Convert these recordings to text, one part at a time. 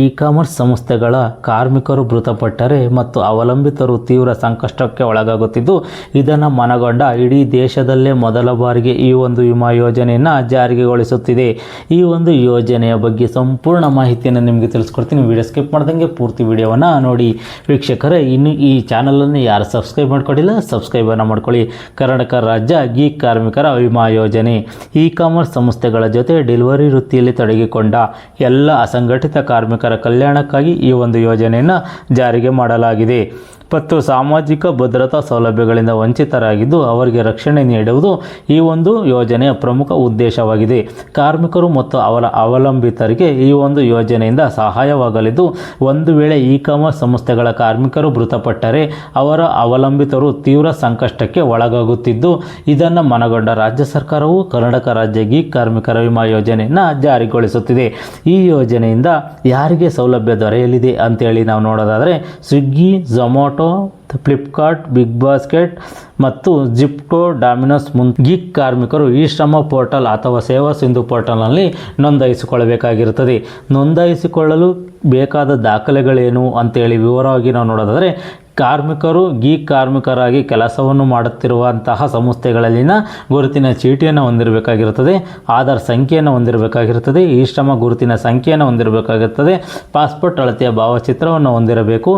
E commerce ಸಂಸ್ಥೆಗಳ ಕಾರ್ಮಿಕರು ಮೃತಪಟ್ಟರೆ ಮತ್ತು ಅವಲಂಬಿತರು ತೀವ್ರ ಸಂಕಷ್ಟಕ್ಕೆ ಒಳಗಾಗುತ್ತಿದ್ದು, ಇದನ್ನು ಮನಗೊಂಡ ಇಡೀ ದೇಶದಲ್ಲೇ ಮೊದಲ ಬಾರಿಗೆ ಈ ಒಂದು ವಿಮಾ ಯೋಜನೆಯನ್ನು ಜಾರಿಗೆಗೊಳಿಸುತ್ತಿದೆ ಈ ಒಂದು ಯೋಜನೆಯ ಬಗ್ಗೆ ಸಂಪೂರ್ಣ ಮಾಹಿತಿಯನ್ನು ನಿಮಗೆ ತಿಳಿಸ್ಕೊಡ್ತೀನಿ. ವಿಡಿಯೋ ಸ್ಕಿಪ್ ಮಾಡ್ದಂಗೆ ಪೂರ್ತಿ ವಿಡಿಯೋವನ್ನು ನೋಡಿ. ವೀಕ್ಷಕರೇ, ಇನ್ನು ಈ ಚಾನಲನ್ನು ಯಾರು ಸಬ್ಸ್ಕ್ರೈಬ್ ಮಾಡ್ಕೊಂಡಿಲ್ಲ ಸಬ್ಸ್ಕ್ರೈಬನ್ನು ಮಾಡ್ಕೊಳ್ಳಿ. ಕರ್ನಾಟಕ ರಾಜ್ಯ ಗೀ ಕಾರ್ಮಿಕರ ವಿಮಾ ಯೋಜನೆ. ಇ ಕಾಮರ್ಸ್ ಸಂಸ್ಥೆಗಳ ಜೊತೆ ಡೆಲಿವರಿ ವೃತ್ತಿಯಲ್ಲಿ ತೊಡಗಿಕೊಂಡ ಎಲ್ಲ ಅಸಂಘಟಿತ ಕಾರ್ಮಿಕರ ಕಲ್ಯಾಣಕ್ಕಾಗಿ ಈ ಒಂದು ಯೋಜನೆಯನ್ನು ಜಾರಿಗೆ ಮಾಡಲಾಗಿದೆ. ಮತ್ತು ಸಾಮಾಜಿಕ ಭದ್ರತಾ ಸೌಲಭ್ಯಗಳಿಂದ ವಂಚಿತರಾಗಿದ್ದು ಅವರಿಗೆ ರಕ್ಷಣೆ ನೀಡುವುದು ಈ ಒಂದು ಯೋಜನೆಯ ಪ್ರಮುಖ ಉದ್ದೇಶವಾಗಿದೆ. ಕಾರ್ಮಿಕರು ಮತ್ತು ಅವರ ಅವಲಂಬಿತರಿಗೆ ಈ ಒಂದು ಯೋಜನೆಯಿಂದ ಸಹಾಯವಾಗಲಿದ್ದು, ಒಂದು ವೇಳೆ ಇ ಕಾಮರ್ಸ್ ಸಂಸ್ಥೆಗಳ ಕಾರ್ಮಿಕರು ಮೃತಪಟ್ಟರೆ ಅವರ ಅವಲಂಬಿತರು ತೀವ್ರ ಸಂಕಷ್ಟಕ್ಕೆ ಒಳಗಾಗುತ್ತಿದ್ದು, ಇದನ್ನು ಮನಗೊಂಡ ರಾಜ್ಯ ಸರ್ಕಾರವು ಕರ್ನಾಟಕ ರಾಜ್ಯ ಗೀ ಕಾರ್ಮಿಕರ ವಿಮಾ ಯೋಜನೆಯನ್ನು ಜಾರಿಗೊಳಿಸುತ್ತಿದೆ. ಈ ಯೋಜನೆಯಿಂದ ಯಾರಿಗೆ ಸೌಲಭ್ಯ ದೊರೆಯಲಿದೆ ಅಂತೇಳಿ ನಾವು ನೋಡೋದಾದರೆ, Swiggy Zomato Flipkart Big Basket ಮತ್ತು ಜಿಪ್ಟೋ ಡಾಮಿನೋಸ್ ಮುನ್ ಗೀಕ್ ಕಾರ್ಮಿಕರು ಈ ಶ್ರಮ ಪೋರ್ಟಲ್ ಅಥವಾ ಸೇವಾ ಸಿಂಧು ಪೋರ್ಟಲ್ನಲ್ಲಿ ನೋಂದಾಯಿಸಿಕೊಳ್ಳಬೇಕಾಗಿರುತ್ತದೆ. ನೋಂದಾಯಿಸಿಕೊಳ್ಳಲು ಬೇಕಾದ ದಾಖಲೆಗಳೇನು ಅಂತೇಳಿ ವಿವರವಾಗಿ ನಾವು ನೋಡೋದಾದರೆ ಕಾರ್ಮಿಕರು ಗೀ ಕಾರ್ಮಿಕರಾಗಿ ಕೆಲಸವನ್ನು ಮಾಡುತ್ತಿರುವಂತಹ ಸಂಸ್ಥೆಗಳಲ್ಲಿನ ಗುರುತಿನ ಚೀಟಿಯನ್ನು ಹೊಂದಿರಬೇಕಾಗಿರುತ್ತದೆ. ಆಧಾರ್ ಸಂಖ್ಯೆಯನ್ನು ಹೊಂದಿರಬೇಕಾಗಿರುತ್ತದೆ. ಈ ಶ್ರಮ ಗುರುತಿನ ಸಂಖ್ಯೆಯನ್ನು ಹೊಂದಿರಬೇಕಾಗಿರುತ್ತದೆ ಪಾಸ್ಪೋರ್ಟ್ ಅಳತೆಯ ಭಾವಚಿತ್ರವನ್ನು ಹೊಂದಿರಬೇಕು.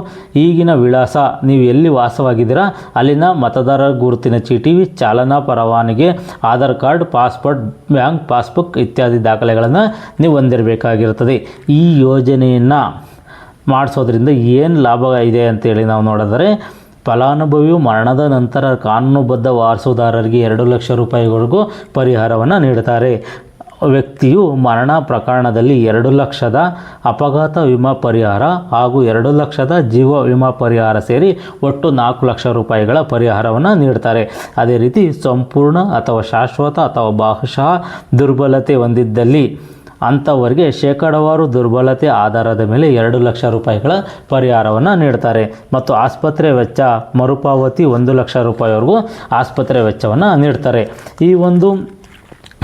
ಈಗಿನ ವಿಳಾಸ, ನೀವು ಎಲ್ಲಿ ವಾಸವಾಗಿದ್ದೀರಾ, ಅಲ್ಲಿನ ಮತದಾರರ ಗುರುತಿನ ಚೀಟಿ, ಚಾಲನಾ ಪರವಾನಿಗೆ, Aadhaar card, passport, bank passbook ಇತ್ಯಾದಿ ದಾಖಲೆಗಳನ್ನು ನೀವು ಹೊಂದಿರಬೇಕಾಗಿರುತ್ತದೆ. ಈ ಯೋಜನೆಯನ್ನು ಮಾಡಿಸೋದ್ರಿಂದ ಏನು ಲಾಭ ಇದೆ ಅಂತೇಳಿ ನಾವು ನೋಡಿದರೆ, ಫಲಾನುಭವಿಯು ಮರಣದ ನಂತರ ಕಾನೂನುಬದ್ಧ ವಾರಸುದಾರರಿಗೆ ಎರಡು ಲಕ್ಷ ರೂಪಾಯಿವರೆಗೂ ಪರಿಹಾರವನ್ನು ನೀಡುತ್ತಾರೆ. ವ್ಯಕ್ತಿಯು ಮರಣ ಪ್ರಕರಣದಲ್ಲಿ ಎರಡು ಲಕ್ಷದ ಅಪಘಾತ ವಿಮಾ ಪರಿಹಾರ ಹಾಗೂ ಎರಡು ಲಕ್ಷದ ಜೀವ ವಿಮಾ ಪರಿಹಾರ ಸೇರಿ ಒಟ್ಟು ನಾಲ್ಕು ಲಕ್ಷ ರೂಪಾಯಿಗಳ ಪರಿಹಾರವನ್ನು ನೀಡ್ತಾರೆ ಅದೇ ರೀತಿ ಸಂಪೂರ್ಣ ಅಥವಾ ಶಾಶ್ವತ ಅಥವಾ ಬಹುಶಃ ದುರ್ಬಲತೆ ಹೊಂದಿದ್ದಲ್ಲಿ ಅಂಥವರಿಗೆ ಶೇಕಡಾವಾರು ದುರ್ಬಲತೆ ಆಧಾರದ ಮೇಲೆ ಎರಡು ಲಕ್ಷ ರೂಪಾಯಿಗಳ ಪರಿಹಾರವನ್ನು ನೀಡ್ತಾರೆ. ಮತ್ತು ಆಸ್ಪತ್ರೆ ವೆಚ್ಚ ಮರುಪಾವತಿ ಒಂದು ಲಕ್ಷ ರೂಪಾಯಿವರೆಗೂ ಆಸ್ಪತ್ರೆ ವೆಚ್ಚವನ್ನು ನೀಡ್ತಾರೆ. ಈ ಒಂದು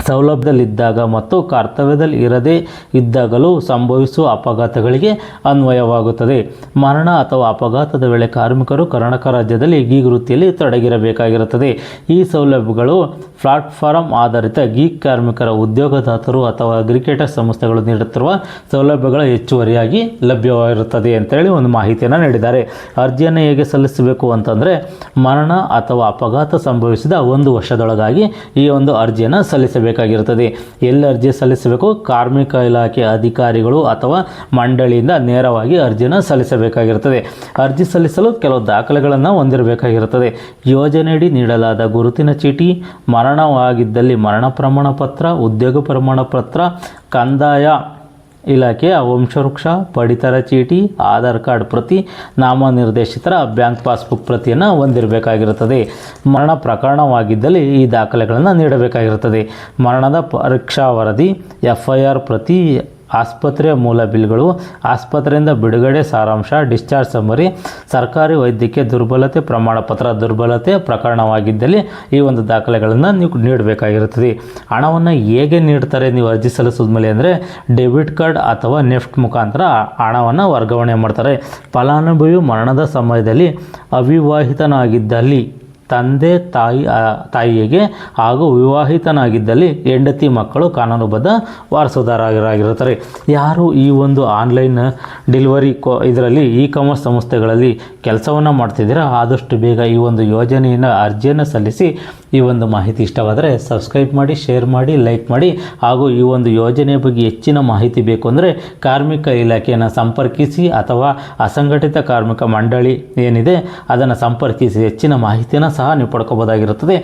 ಸೌಲಭ್ಯದಲ್ಲಿದ್ದಾಗ ಮತ್ತು ಕರ್ತವ್ಯದಲ್ಲಿ ಇರದೇ ಇದ್ದಾಗಲೂ ಸಂಭವಿಸುವ ಅಪಘಾತಗಳಿಗೆ ಅನ್ವಯವಾಗುತ್ತದೆ. ಮರಣ ಅಥವಾ ಅಪಘಾತದ ವೇಳೆ ಕಾರ್ಮಿಕರು ಕರ್ನಾಟಕ ರಾಜ್ಯದಲ್ಲಿ ಗೀಗ್ ವೃತ್ತಿಯಲ್ಲಿ ತೊಡಗಿರಬೇಕಾಗಿರುತ್ತದೆ. ಈ ಸೌಲಭ್ಯಗಳು ಪ್ಲಾಟ್ಫಾರಂ ಆಧಾರಿತ ಗೀಗ್ ಕಾರ್ಮಿಕರ ಉದ್ಯೋಗದಾತರು ಅಥವಾ ಅಗ್ರಿಕೇಟರ್ ಸಂಸ್ಥೆಗಳು ನೀಡುತ್ತಿರುವ ಸೌಲಭ್ಯಗಳ ಹೆಚ್ಚುವರಿಯಾಗಿ ಲಭ್ಯವಾಗಿರುತ್ತದೆ ಅಂತೇಳಿ ಒಂದು ಮಾಹಿತಿಯನ್ನು ನೀಡಿದ್ದಾರೆ. ಅರ್ಜಿಯನ್ನು ಹೇಗೆ ಸಲ್ಲಿಸಬೇಕು ಅಂತಂದರೆ ಮರಣ ಅಥವಾ ಅಪಘಾತ ಸಂಭವಿಸಿದ ಒಂದು ವರ್ಷದೊಳಗಾಗಿ ಈ ಒಂದು ಅರ್ಜಿಯನ್ನು ಸಲ್ಲಿಸಬೇಕಾಗಿರುತ್ತದೆ ಎಲ್ಲಿ ಅರ್ಜಿ ಸಲ್ಲಿಸಬೇಕು? ಕಾರ್ಮಿಕ ಇಲಾಖೆ ಅಧಿಕಾರಿಗಳು ಅಥವಾ ಮಂಡಳಿಯಿಂದ ನೇರವಾಗಿ ಅರ್ಜಿನ ಸಲ್ಲಿಸಬೇಕಾಗಿರುತ್ತದೆ. ಅರ್ಜಿ ಸಲ್ಲಿಸಲು ಕೆಲವು ದಾಖಲೆಗಳನ್ನು ಹೊಂದಿರಬೇಕಾಗಿರುತ್ತದೆ. ಯೋಜನೆಯಡಿ ನೀಡಲಾದ ಗುರುತಿನ ಚೀಟಿ, ಮರಣವಾಗಿದ್ದಲ್ಲಿ ಮರಣ ಪ್ರಮಾಣ ಪತ್ರ ಉದ್ಯೋಗ ಪ್ರಮಾಣ ಪತ್ರ ಕಂದಾಯ ಇಲಾಖೆಯ ವಂಶವೃಕ್ಷ, ಪಡಿತರ ಚೀಟಿ, ಆಧಾರ್ ಕಾರ್ಡ್ ಪ್ರತಿ ನಾಮನಿರ್ದೇಶಿತರ ಬ್ಯಾಂಕ್ ಪಾಸ್ಬುಕ್ ಪ್ರತಿಯನ್ನು ಹೊಂದಿರಬೇಕಾಗಿರುತ್ತದೆ. ಮರಣ ಪ್ರಕರಣವಾಗಿದ್ದಲ್ಲಿ ಈ ದಾಖಲೆಗಳನ್ನು ನೀಡಬೇಕಾಗಿರುತ್ತದೆ. ಮರಣದ ಪರೀಕ್ಷಾ ವರದಿ ಎಫ್ ಐ ಪ್ರತಿ ಆಸ್ಪತ್ರೆಯ ಮೂಲ ಬಿಲ್ಗಳು, ಆಸ್ಪತ್ರೆಯಿಂದ ಬಿಡುಗಡೆ ಸಾರಾಂಶ, ಡಿಸ್ಚಾರ್ಜ್ ಸಮರಿ ಸರ್ಕಾರಿ ವೈದ್ಯಕೀಯ ದುರ್ಬಲತೆ, ಪ್ರಮಾಣ ಪತ್ರ ದುರ್ಬಲತೆ ಪ್ರಕರಣವಾಗಿದ್ದಲ್ಲಿ ಈ ಒಂದು ದಾಖಲೆಗಳನ್ನು ನೀವು ನೀಡಬೇಕಾಗಿರುತ್ತದೆ. ಹಣವನ್ನು ಹೇಗೆ ನೀಡ್ತಾರೆ ನೀವು ಅರ್ಜಿ ಸಲ್ಲಿಸಿದ ಮೇಲೆ ಅಂದರೆ ಡೆಬಿಟ್ ಕಾರ್ಡ್ ಅಥವಾ ನೆಫ್ಟ್ ಮುಖಾಂತರ ಹಣವನ್ನು ವರ್ಗಾವಣೆ ಮಾಡ್ತಾರೆ. ಫಲಾನುಭವಿ ಮರಣದ ಸಮಯದಲ್ಲಿ ಅವಿವಾಹಿತನಾಗಿದ್ದಲ್ಲಿ ತಂದೆ ತಾಯಿ ತಾಯಿಗೆ ಹಾಗೂ ವಿವಾಹಿತನಾಗಿದ್ದಲ್ಲಿ ಹೆಂಡತಿ ಮಕ್ಕಳು ಕಾನೂನುಬದ್ಧ ವಾರಸುದಾರರಾಗಿರುತ್ತಾರೆ. ಯಾರು ಈ ಒಂದು ಆನ್ಲೈನ್ ಡೆಲಿವರಿ ಕೋ, ಇದರಲ್ಲಿ ಇ ಕಾಮರ್ಸ್ ಸಂಸ್ಥೆಗಳಲ್ಲಿ ಕೆಲಸವನ್ನು ಮಾಡ್ತಿದ್ದೀರಾ? ಆದಷ್ಟು ಬೇಗ ಈ ಒಂದು ಯೋಜನೆಯನ್ನು ಅರ್ಜಿಯನ್ನು ಸಲ್ಲಿಸಿ ಈ ಒಂದು ಮಾಹಿತಿ ಇಷ್ಟವಾದರೆ ಸಬ್ಸ್ಕ್ರೈಬ್ ಮಾಡಿ, ಶೇರ್ ಮಾಡಿ, ಲೈಕ್ ಮಾಡಿ ಹಾಗೂ ಈ ಒಂದು ಯೋಜನೆಯ ಬಗ್ಗೆ ಹೆಚ್ಚಿನ ಮಾಹಿತಿ ಬೇಕು ಅಂದರೆ ಕಾರ್ಮಿಕ ಇಲಾಖೆಯನ್ನು ಸಂಪರ್ಕಿಸಿ ಅಥವಾ ಅಸಂಘಟಿತ ಕಾರ್ಮಿಕ ಮಂಡಳಿ ಏನಿದೆ ಅದನ್ನು ಸಂಪರ್ಕಿಸಿ ಹೆಚ್ಚಿನ ಮಾಹಿತಿಯನ್ನು ಸಹ ನೀವು ಪಡ್ಕೋಬೋದಾಗಿರುತ್ತದೆ.